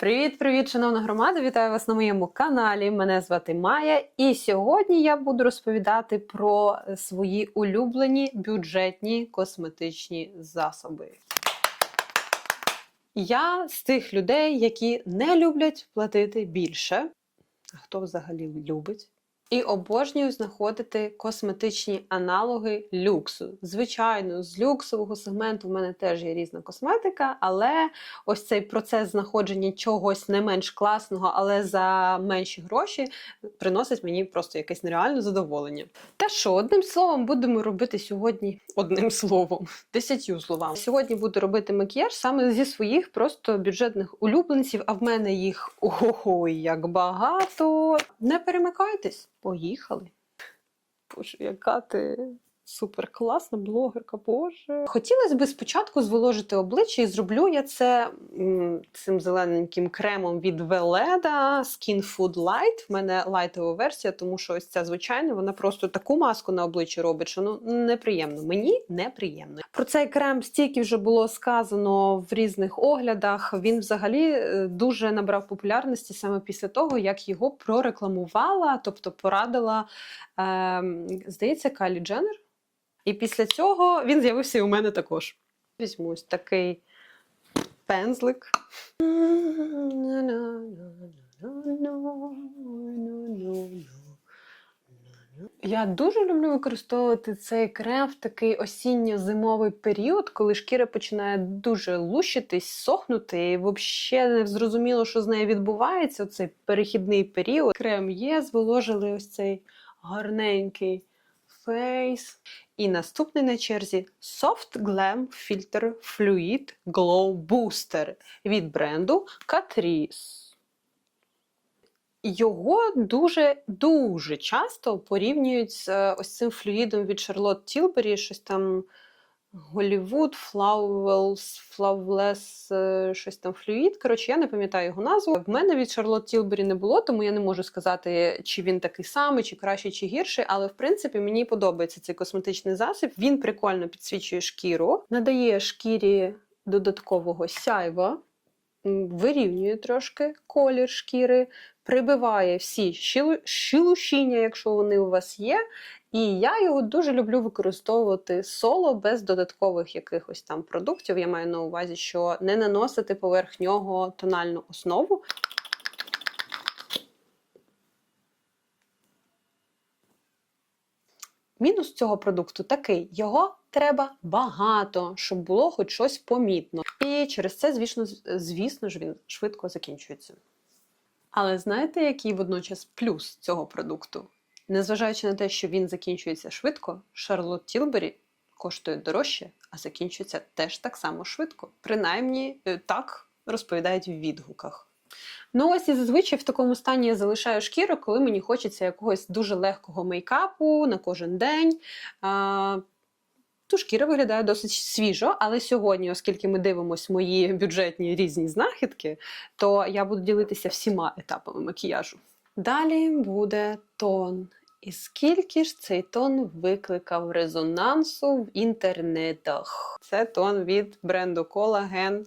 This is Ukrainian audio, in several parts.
Привіт-привіт, шановна громада! Вітаю вас на моєму каналі. Мене звати Майя, і сьогодні я буду розповідати про свої улюблені бюджетні косметичні засоби. Я з тих людей, які не люблять платити більше. А хто взагалі любить? І обожнюю знаходити косметичні аналоги люксу. Звичайно, з люксового сегменту в мене теж є різна косметика, але ось цей процес знаходження чогось не менш класного, але за менші гроші приносить мені просто якесь нереальне задоволення. Та що, одним словом, будемо робити сьогодні одним словом, десятью словами. Сьогодні буду робити макіяж саме зі своїх просто бюджетних улюбленців, а в мене їх ой, як багато. Не перемикайтесь. Поїхали. Боже, яка ти супер класна блогерка, Боже. Хотілося б спочатку зволожити обличчя, і зроблю я це цим зелененьким кремом від Veleda Skin Food Light. В мене лайтова версія, тому що ось ця звичайна, вона просто таку маску на обличчі робить, що ну неприємно. Мені неприємно. Про цей крем стільки вже було сказано в різних оглядах. Він взагалі е, дуже набрав популярності саме після того, як його прорекламувала, тобто порадила, е, здається, Калі Дженнер. І після цього він з'явився і у мене також. Візьму ось такий пензлик. Я дуже люблю використовувати цей крем в такий осінньо-зимовий період, коли шкіра починає дуже лущитись, сохнути, і взагалі не зрозуміло, що з нею відбувається. Цей перехідний період. Крем є, зволожили ось цей гарненький фейс. І наступний на черзі Soft Glam Filter Fluid Glow Booster від бренду Catrice. Його дуже-дуже часто порівнюють з е, ось цим флюїдом від Charlotte Tilbury, щось там Голлівуд, Flawless, Flawless, е, щось там флюїд. Коротше, я не пам'ятаю його назву. В мене від Шарлот Тілбері не було, тому я не можу сказати, чи він такий самий, чи кращий, чи гірший. Але в принципі мені подобається цей косметичний засіб. Він прикольно підсвічує шкіру, надає шкірі додаткового сяйва. Вирівнює трошки колір шкіри, прибиває всі щілушіння, якщо вони у вас є. І я його дуже люблю використовувати соло без додаткових якихось там продуктів. Я маю на увазі, що не наносити поверх нього тональну основу. Мінус цього продукту такий: його треба багато, щоб було хоч щось помітно. І через це, звісно, звісно ж, він швидко закінчується. Але знаєте, який водночас плюс цього продукту? Незважаючи на те, що він закінчується швидко, Шарлот Тілбері коштує дорожче, а закінчується теж так само швидко. Принаймні, е, так розповідають в відгуках. Ну, ось і зазвичай в такому стані я залишаю шкіру, коли мені хочеться якогось дуже легкого мейкапу на кожен день. А, то шкіра виглядає досить свіжо, але сьогодні, оскільки ми дивимося мої бюджетні різні знахідки, то я буду ділитися всіма етапами макіяжу. Далі буде тон. І скільки ж цей тон викликав резонансу в інтернетах? Це тон від бренду Collagen.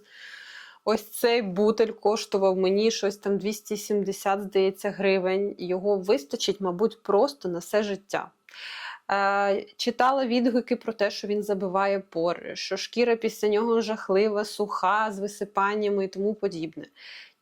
Ось цей бутель коштував мені щось там 270, здається, гривень. Його вистачить, мабуть, просто на все життя. Е, читала відгуки про те, що він забиває пори, що шкіра після нього жахлива, суха, з висипаннями і тому подібне.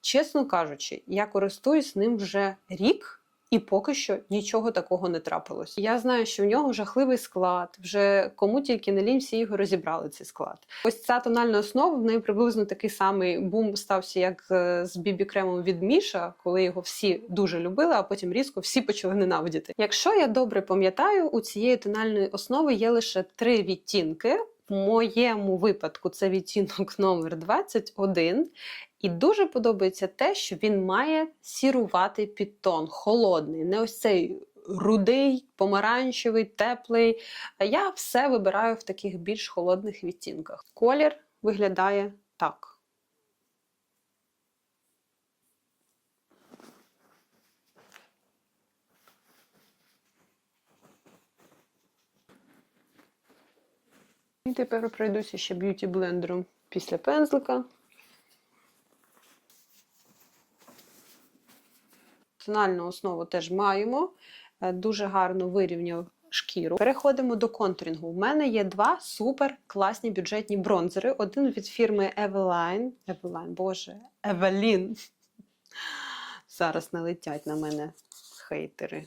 Чесно кажучи, я користуюсь ним вже рік. І поки що нічого такого не трапилось. Я знаю, що в нього жахливий склад. Вже кому тільки не лінь, всі його розібрали цей склад. Ось ця тональна основа в неї приблизно такий самий бум стався, як е, з бібі кремом від Міша, коли його всі дуже любили, а потім різко всі почали ненавидіти. Якщо я добре пам'ятаю, у цієї тональної основи є лише три відтінки. В моєму випадку це відтінок номер 21. І дуже подобається те, що він має сіруватий підтон, холодний, не ось цей рудий, помаранчевий, теплий. Я все вибираю в таких більш холодних відтінках. Колір виглядає так. І тепер пройдуся ще б'юті блендером після пензлика. Тональну основу теж маємо. Е, Дуже гарно вирівняв шкіру. Переходимо до контурінгу. У мене є два супер класні бюджетні бронзери. Один від фірми Eveline. Eveline, боже, Evelyn. Зараз налетять на мене хейтери.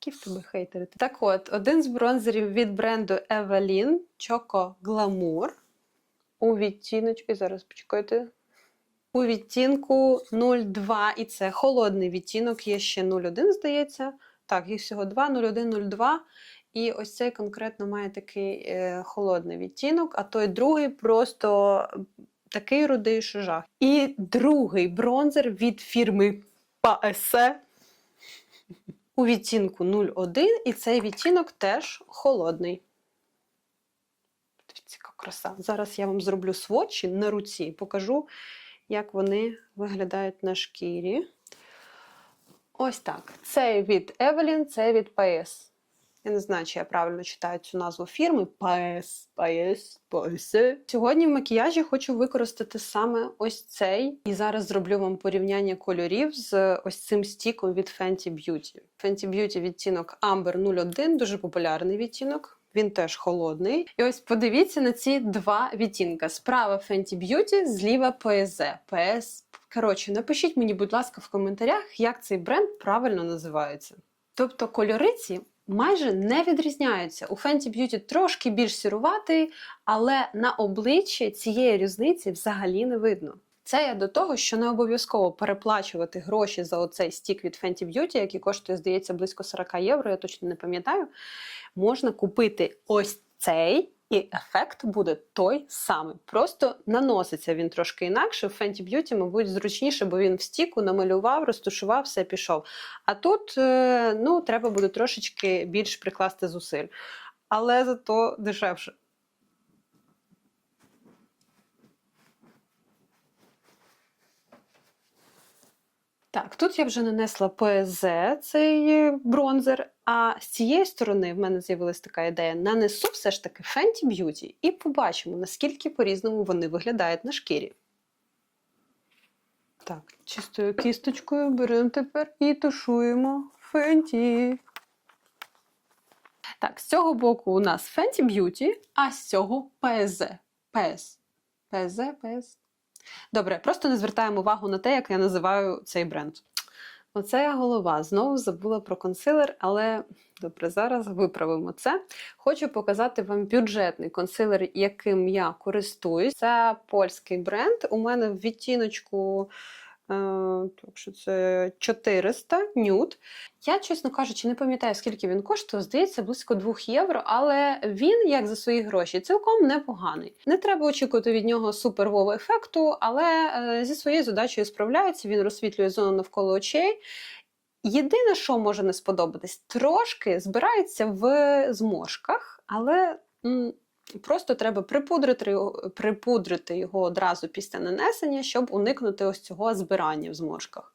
Які в тебе хейтери? Так от, один з бронзерів від бренду Evelyn Choco Glamour. У відтіночку, зараз почекайте. У відтінку 02, і це холодний відтінок, є ще 01, здається. Так, їх всього два, 01, 02. І ось цей конкретно має такий е, холодний відтінок, а той другий просто такий рудий, що жах. І другий бронзер від фірми Paese у відтінку 01, і цей відтінок теж холодний. Дивіться, яка краса. Зараз я вам зроблю сводчі на руці, покажу, як вони виглядають на шкірі. Ось так. Це від Evelyn, це від PS. Я не знаю, чи я правильно читаю цю назву фірми. PS, PS, PS. Сьогодні в макіяжі хочу використати саме ось цей. І зараз зроблю вам порівняння кольорів з ось цим стіком від Fenty Beauty. Fenty Beauty відтінок Amber 01, дуже популярний відтінок. Він теж холодний. І ось подивіться на ці два відтінка: справа Fenty Beauty, зліва PSE. PS. Коротше, напишіть мені, будь ласка, в коментарях, як цей бренд правильно називається. Тобто кольори ці майже не відрізняються. У Fenty Beauty трошки більш сіруватий, але на обличчі цієї різниці взагалі не видно. Це я до того, що не обов'язково переплачувати гроші за оцей стік від Fenty Beauty, який коштує, здається, близько 40 євро, я точно не пам'ятаю. Можна купити ось цей, і ефект буде той самий. Просто наноситься він трошки інакше. В Fenty Beauty, мабуть, зручніше, бо він в стіку намалював, розташував, все пішов. А тут е, ну, треба буде трошечки більш прикласти зусиль. Але зато дешевше. Так, тут я вже нанесла ПЗ, цей бронзер, а з цієї сторони в мене з'явилася така ідея: нанесу все ж таки Fenty Beauty і побачимо, наскільки по-різному вони виглядають на шкірі. Так, чистою кісточкою беремо тепер і тушуємо Fenty. Так, з цього боку у нас Fenty Beauty, а з цього PZ. PS. PZ, PS. Добре, просто не звертаємо увагу на те, як я називаю цей бренд. Оце я голова. Знову забула про консилер, але добре, зараз виправимо це. Хочу показати вам бюджетний консилер, яким я користуюсь. Це польський бренд. У мене в відтіночку. Е, Так це 400 нюд. Я, чесно кажучи, не пам'ятаю, скільки він коштує. Здається, близько 2 євро, але він, як за свої гроші, цілком непоганий. Не треба очікувати від нього супервого ефекту, але е, зі своєю задачею справляється, він розсвітлює зону навколо очей. Єдине, що може не сподобатись, трошки збирається в зморшках, але просто треба припудрити припудрити його одразу після нанесення, щоб уникнути ось цього збирання в зморшках.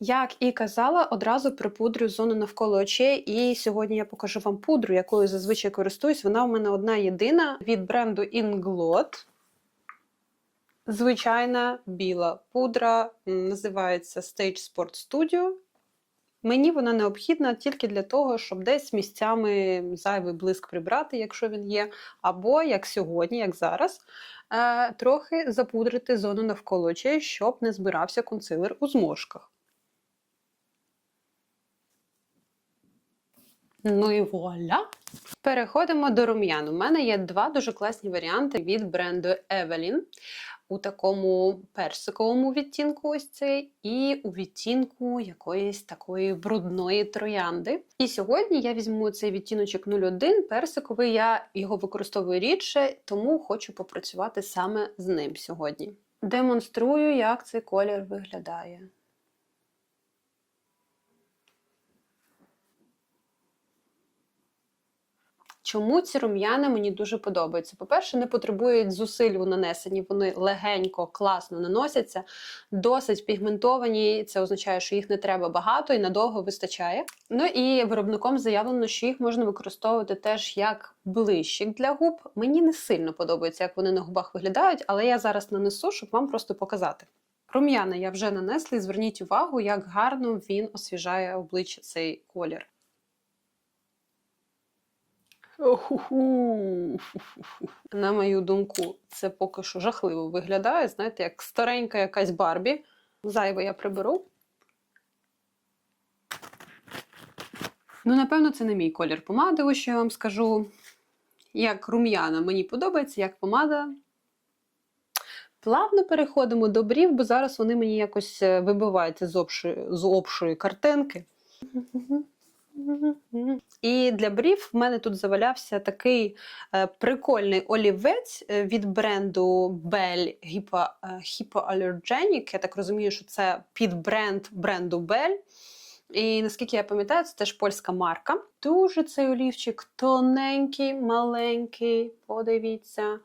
Як і казала, одразу припудрю зону навколо очей. І сьогодні я покажу вам пудру, якою зазвичай користуюсь. Вона в мене одна єдина від бренду Inglot. Звичайна біла пудра, називається Stage Sport Studio. Мені вона необхідна тільки для того, щоб десь місцями зайвий блиск прибрати, якщо він є, або як сьогодні, як зараз, е, трохи запудрити зону навколо очей, щоб не збирався консилер у зморшках. Ну і вуаля! Переходимо до рум'ян. У мене є два дуже класні варіанти від бренду Evelyn. У такому персиковому відтінку, ось цей, і у відтінку якоїсь такої брудної троянди. І сьогодні я візьму цей відтіночок 01 персиковий. Я його використовую рідше, тому хочу попрацювати саме з ним сьогодні. Демонструю, як цей колір виглядає. Чому ці рум'яна мені дуже подобаються? По-перше, не потребують зусиль у нанесенні, вони легенько, класно наносяться, досить пігментовані. Це означає, що їх не треба багато і надовго вистачає. Ну і виробником заявлено, що їх можна використовувати теж як блищик для губ. Мені не сильно подобається, як вони на губах виглядають, але я зараз нанесу, щоб вам просто показати. Рум'яна я вже нанесла і зверніть увагу, як гарно він освіжає обличчя цей колір. На мою думку, це поки що жахливо виглядає. Знаєте, як старенька якась Барбі. Зайве я приберу. Ну, напевно, це не мій колір помади, ось що я вам скажу. Як рум'яна мені подобається, як помада. Плавно переходимо до брів, бо зараз вони мені якось е, вибиваються з обшої, з обшої картинки. І для брів в мене тут завалявся такий е, прикольний олівець е, від бренду Bell Hypo, е, Hypoallergenic. Я так розумію, що це під бренд бренду Bell. І наскільки я пам'ятаю, це теж польська марка. Дуже цей олівчик тоненький, маленький. Подивіться.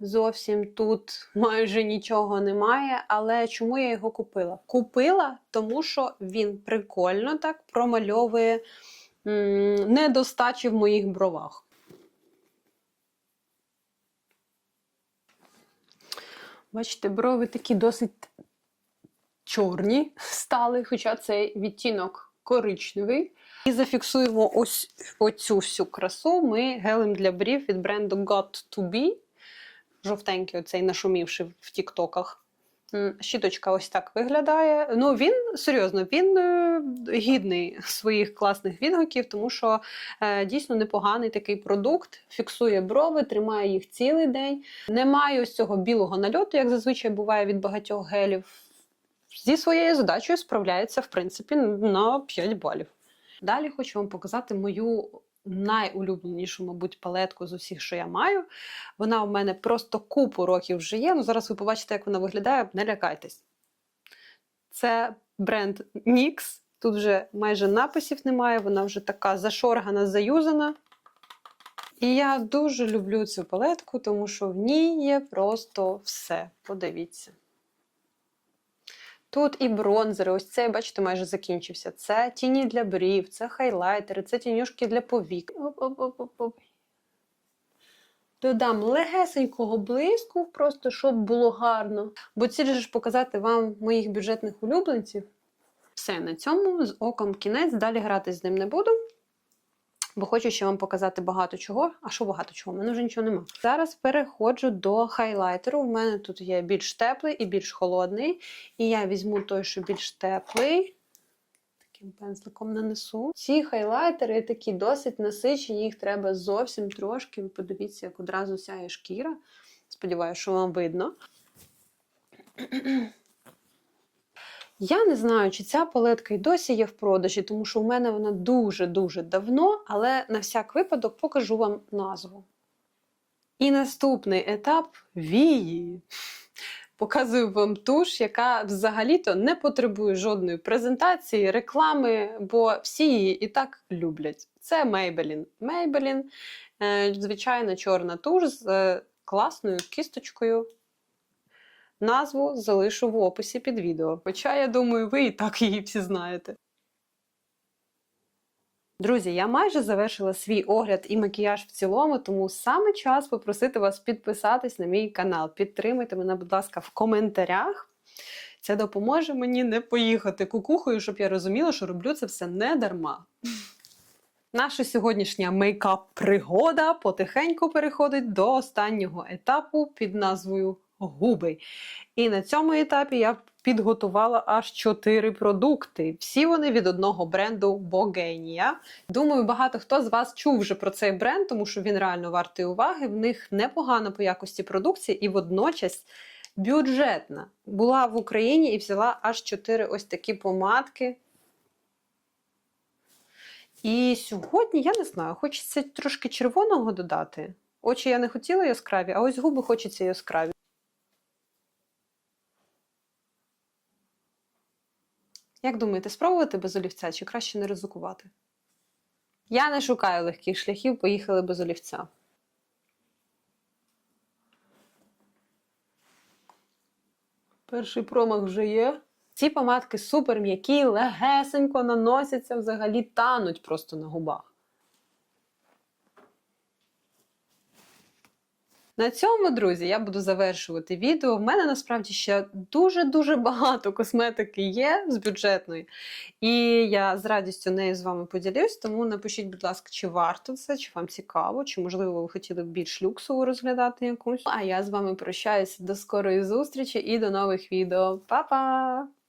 Зовсім тут майже нічого немає. Але чому я його купила? Купила, тому що він прикольно так промальовує м, недостачі в моїх бровах. Бачите, брови такі досить чорні стали, хоча цей відтінок коричневий. І зафіксуємо ось оцю всю красу ми гелем для брів від бренду Got to Be. Жовтенький, оцей нашумівши в тіктоках. Щіточка ось так виглядає. Ну, він серйозно, він е, гідний своїх класних відгуків, тому що е, дійсно непоганий такий продукт. Фіксує брови, тримає їх цілий день. Немає ось цього білого нальоту, як зазвичай буває від багатьох гелів. Зі своєю задачею справляється, в принципі, на 5 балів. Далі хочу вам показати мою найулюбленішу, мабуть, палетку з усіх, що я маю. Вона у мене просто купу років вже є. Ну, зараз ви побачите, як вона виглядає, не лякайтесь. Це бренд NYX. Тут вже майже написів немає, вона вже така зашоргана, заюзана. І я дуже люблю цю палетку, тому що в ній є просто все. Подивіться. Тут і бронзери, ось цей, бачите, майже закінчився. Це тіні для брів, це хайлайтери, це тінюшки для повік. Оп-оп-оп-оп. Додам легесенького блиску, просто щоб було гарно. Бо ціль же ж показати вам моїх бюджетних улюбленців. Все, на цьому з оком кінець, далі грати з ним не буду. Бо хочу ще вам показати багато чого. А що багато чого? У мене вже нічого нема. Зараз переходжу до хайлайтеру. У мене тут є більш теплий і більш холодний. І я візьму той, що більш теплий. Таким пензликом нанесу. Ці хайлайтери такі досить насичені, їх треба зовсім трошки. Подивіться, як одразу сяє шкіра. Сподіваюся, що вам видно. Я не знаю, чи ця палетка й досі є в продажі, тому що у мене вона дуже-дуже давно, але на всяк випадок покажу вам назву. І наступний етап вії. Показую вам туш, яка взагалі-то не потребує жодної презентації, реклами, бо всі її і так люблять. Це Maybelline. Maybelline, е, звичайна чорна туш з е, класною кісточкою. Назву залишу в описі під відео. Хоча, я думаю, ви і так її всі знаєте. Друзі, я майже завершила свій огляд і макіяж в цілому, тому саме час попросити вас підписатись на мій канал. Підтримайте мене, будь ласка, в коментарях. Це допоможе мені не поїхати кукухою, щоб я розуміла, що роблю це все не дарма. Наша сьогоднішня мейкап-пригода потихеньку переходить до останнього етапу під назвою губи. І на цьому етапі я підготувала аж чотири продукти. Всі вони від одного бренду Богенія. Думаю, багато хто з вас чув вже про цей бренд, тому що він реально вартий уваги. В них непогано по якості продукції і водночас. Бюджетна була в Україні і взяла аж чотири ось такі помадки. І сьогодні, я не знаю, хочеться трошки червоного додати. Очі я не хотіла яскраві, а ось губи хочеться яскраві. Як думаєте, спробувати без олівця чи краще не ризикувати? Я не шукаю легких шляхів, поїхали без олівця. Перший промах вже є. Ці помадки супер м'які, легесенько наносяться, взагалі тануть просто на губах. На цьому, друзі, я буду завершувати відео. В мене насправді ще дуже-дуже багато косметики є з бюджетної. І я з радістю нею з вами поділюсь. Тому напишіть, будь ласка, чи варто це, чи вам цікаво, чи, можливо, ви хотіли б більш люксову розглядати якусь. А я з вами прощаюся до скорої зустрічі і до нових відео. Па-па!